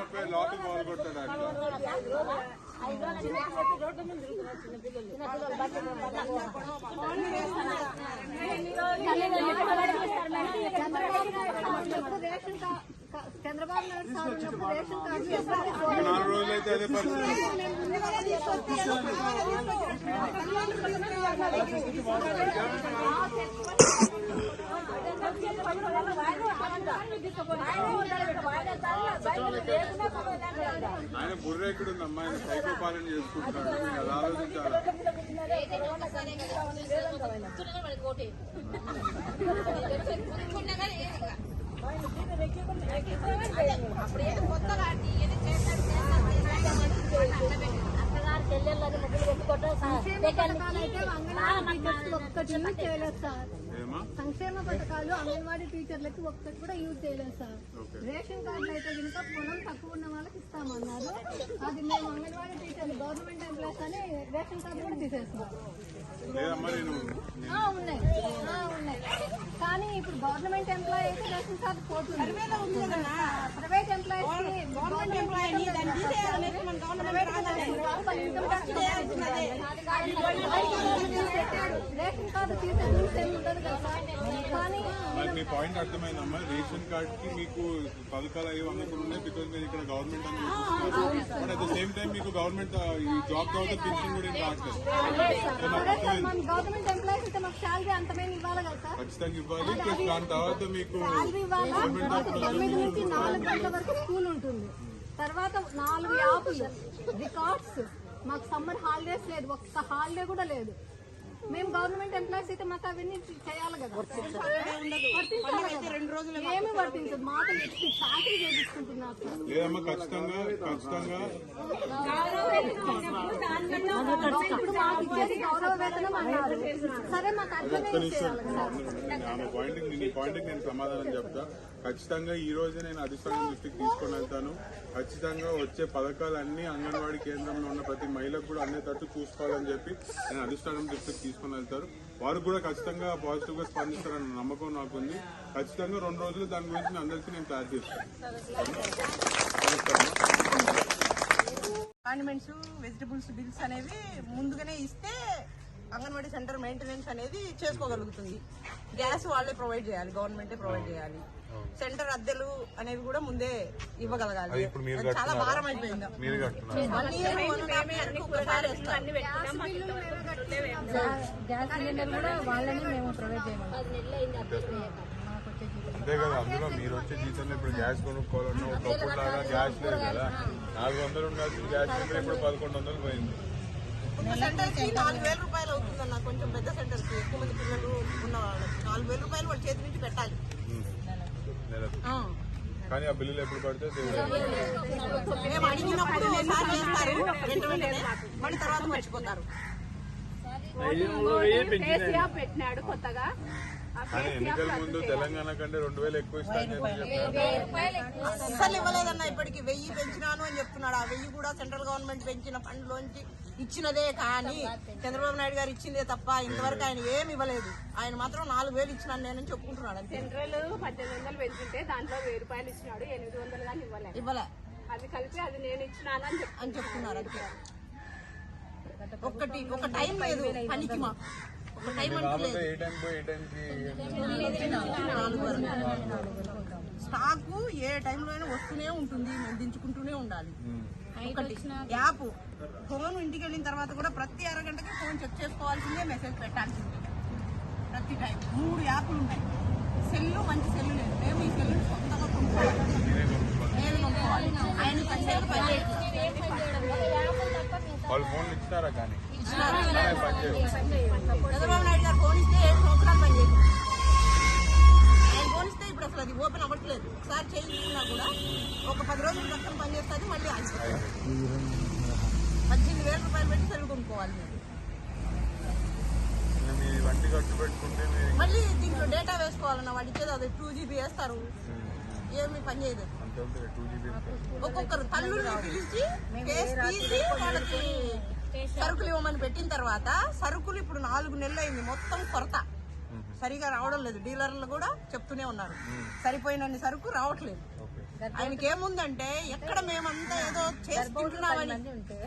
తీసుకపోయి లోపల మొదలు కొట్టాడు చంద్రబాబు నాయుడు సార్ ఉన్నప్పుడు రేషన్ కార్డు నాలుగు రోజులు అయితే అదే పరిస్థితి. ఆయన బుర్ర ఎక్కడుందమ్మా ఆయన సైకో పాలన చేసుకుంటున్నాడు. మీరు అది ఆలోచించాలి పథకాలైతే అంగన్వాడీ టీచర్స్ ఒక్కటి యూజ్ చేయలేదు సార్. సంక్షేమ పథకాలు అంగన్వాడీ టీచర్లకి ఒక్కటి కూడా యూజ్ చేయలేదు సార్. రేషన్ కార్డులు అయితే కనుక పొలం తక్కువ ఉన్న వాళ్ళకి ఇస్తామన్నారు. అది మేము అంగన్వాడీ టీచర్లు గవర్నమెంట్ ఎంప్లాయీస్ అని రేషన్ కార్డు కూడా తీసేస్తున్నాం. లేదమ్మా నేను ఆ, ఉన్నాయి. ఆ, ఉన్నాయి. కానీ ఇప్పుడు గవర్నమెంట్ ఎంప్లాయీ అయితే రేషన్ కార్డు పోతుంది. Private employees government employee ration card తీసే రూల్స్ ఏమి ఉండదు కదా సార్. కానీ నాకు మీ పాయింట్ అర్థమైందమ్మా రేషన్ కార్డ్కి మీకు పథకాలు అవి అందుకుని ఉన్నాయి బికాస్ మీరు ఇక్కడ గవర్నమెంట్ అని చూస్తున్నారు but at the same time మీకు గవర్నమెంట్ ఈ జాబ్ తర్వాత పెన్షన్ కూడా ఏం రావట్లేదు. సో నాకు సరే సార్ అర్థమైంది. మన గవర్నమెంట్ ఎంప్లాయీస్ అయితే మాకు శాలరీ అంతమైన ఇవ్వాలి కదా సార్? ఖచ్చితంగా ఇవ్వాలి. ప్లస్ దాని తర్వాత మీకు శాలరీ ఇవ్వాలి? గవర్నమెంట్ మాకు తొమ్మిది నుంచి నాలుగు గంటల వరకు స్కూల్ ఉంటుంది. తర్వాత నాలుగు యాప్లు రికార్డ్స్ మాకు సమ్మర్ హాలిడేస్ లేదు ఒక్క హాలిడే కూడా లేదు. మేము గవర్నమెంట్ ఎంప్లాయీస్ అయితే మాకు అవన్నీ చేయాలి కదా. ఏమీ వర్తించదు. మాకు చాకరీ చేపించుకుంటున్నారు సార్ లేదమ్మా ఖచ్చితంగా ఖచ్చితంగా ఇప్పుడు మాకు ఇచ్చేది గౌరవ వేతనం అన్నారు. సరే మాకు అట్లనే ఒక్క ఇచ్చేయాలి నిమిషం ఆమె పాయింట్ నీ పాయింట్ నేను సమాధానం చెప్తా. ఖచ్చితంగా ఈ రోజు నేను అధిష్టానం దృష్టికి తీసుకొని వెళ్తాను. ఖచ్చితంగా వచ్చే పథకాలన్నీ అంగన్వాడీ కేంద్రంలో ఉన్న ప్రతి మహిళకు కూడా అందేటట్టు చూసుకోవాలని చెప్పి నేను అధిష్టానం దృష్టికి తీసుకొని వెళ్తారు. వారు కూడా ఖచ్చితంగా పాజిటివ్గా స్పందిస్తారన్న నమ్మకం నాకుంది. ఖచ్చితంగా రెండు రోజులు దాని గురించి నేను అందరికీ నేను క్లారిటీ ఇస్తాను. ఆర్నమెంట్స్ వెజిటబుల్స్ బిల్స్ అనేవి ముందుగానే ఇస్తే అంగన్వాడీ సెంటర్ మెయింటెనెన్స్ అనేది చేసుకోగలుగుతుంది. గ్యాస్ వాళ్ళే ప్రొవైడ్ చేయాలి గవర్నమెంటే ప్రొవైడ్ చేయాలి. సెంటర్ అద్దెలు అనేవి కూడా ముందే ఇవ్వగలగాలి. అది ఇప్పుడు మీరు అది చాలా? భారం అయిపోయింది. గ్యాస్ సిలిండర్ కూడా వాళ్ళని మేము ప్రొవైడ్ అంతే కదా అందులో మీరు వచ్చే జీతంలో ఇప్పుడు గ్యాస్ కొనుక్కోవాలన్నా ఒకప్పుడు లాగా గ్యాస్ లేదు కదా. నాలుగు వందలు ఉండాల్సిన గ్యాస్ ఇప్పుడు పదకొండు వందలు పోయింది. ఒక సెంటర్కి నాలుగు వేల రూపాయలు అవుతుందన్న కొంచెం పెద్ద సెంటర్కి ఎక్కువ మంది పిల్లలు ఉన్న నాలుగు వేల రూపాయలు వాళ్ళ చేతి నుంచి పెట్టాలి. కానీ ఆ బిల్లులు ఎప్పుడు పడితే దేవుడు మేము అడిగినప్పుడు ఒకసారి చేస్తారు. వెంట వెంటనే మళ్ళీ తర్వాత మర్చిపోతారు. పెట్టినాడు కొత్తగా. కానీ ఎన్నికల ముందు తెలంగాణ కంటే రెండు వేలు ఎక్కువ అస్సలు ఇవ్వలేదన్న ఇప్పటికి వెయ్యి పెంచినాను అని చెప్తున్నాడు. ఆ వెయ్యి కూడా సెంట్రల్ గవర్నమెంట్ పెంచిన ఫండ్ లోంచి ఇచ్చినదే కానీ చంద్రబాబు నాయుడు గారు ఇచ్చిందే తప్ప ఇంతవరకు ఆయన ఏమి ఇవ్వలేదు. ఆయన మాత్రం నాలుగు వేలు ఇచ్చినాను నేనని చెప్పుకుంటున్నాడు సెంట్రల్ పద్దెనిమిది వందలు పెంచుంటే దాంట్లో వెయ్యి రూపాయలు ఇచ్చినాడు. ఎనిమిది వందలు కానీ ఇవ్వలేదు. ఇవ్వలే. అది కలిపి అది నేను ఇచ్చినాను అని చెప్తున్నారు అంతే. ఒక్కటి ఒక టైం లేదు పనికి మా టైం అంటూ లేదు. ఏ టైం పోయి ఏ టైంకి నాలుగు వరకు. స్టాకు ఏ టైంలో అయినా వస్తూనే ఉంటుంది మేము దించుకుంటూనే ఉండాలి. ఒకటి యాప్ ఫోన్ ఇంటికి వెళ్ళిన తర్వాత కూడా ప్రతి అరగంటకి ఫోన్ చెక్ చేసుకోవాల్సిందే మెసేజ్ పెట్టాల్సిందే. ప్రతి టైం. మూడు యాప్లు ఉన్నాయి. సెల్లు మంచి సెల్లు లేదు. మేము ఈ సెల్లు సొంతంగా కొనుక్కోవాలి. నేను కొనుక్కోవాలి? ఆయన వాళ్ళు ఫోన్లు ఇచ్చినారా కానీ? చంద్రబాబు నాయుడు గారు ఫోన్ ఇస్తే ఏడు సంవత్సరాలు పనిచేయదు ఆయన ఫోన్ ఇస్తే ఇప్పుడు అసలు అది ఓపెన్ అవ్వట్లేదు. ఒకసారి చేయించుకున్నా కూడా ఒక పది రోజుల క్రితం పనిచేస్తుంది మళ్ళీ ఆగిపోతుంది పద్దెనిమిది వేల రూపాయలు పెట్టి సెల్ కొనుక్కోవాలి మీరు. మళ్ళీ దీంట్లో డేటా వేసుకోవాలన్న వాడు ఇచ్చేది అది టూ జీబీ వేస్తారు. ఏమి పని చేయదు. ఒక్కొక్కరు తల్లుల్ని పిలిచి కేసు తీసి వాళ్ళకి సరుకులు ఇవ్వమని పెట్టిన తర్వాత సరుకులు ఇప్పుడు నాలుగు నెలలు అయింది. మొత్తం కొరత. సరిగా రావడం లేదు. డీలర్లు కూడా చెప్తూనే ఉన్నారు. సరిపోయినన్ని సరుకు రావట్లేదు. ఆయనకి ఏముందంటే ఎక్కడ మేమంతా ఏదో చేసుకుంటున్నామని ఉంటే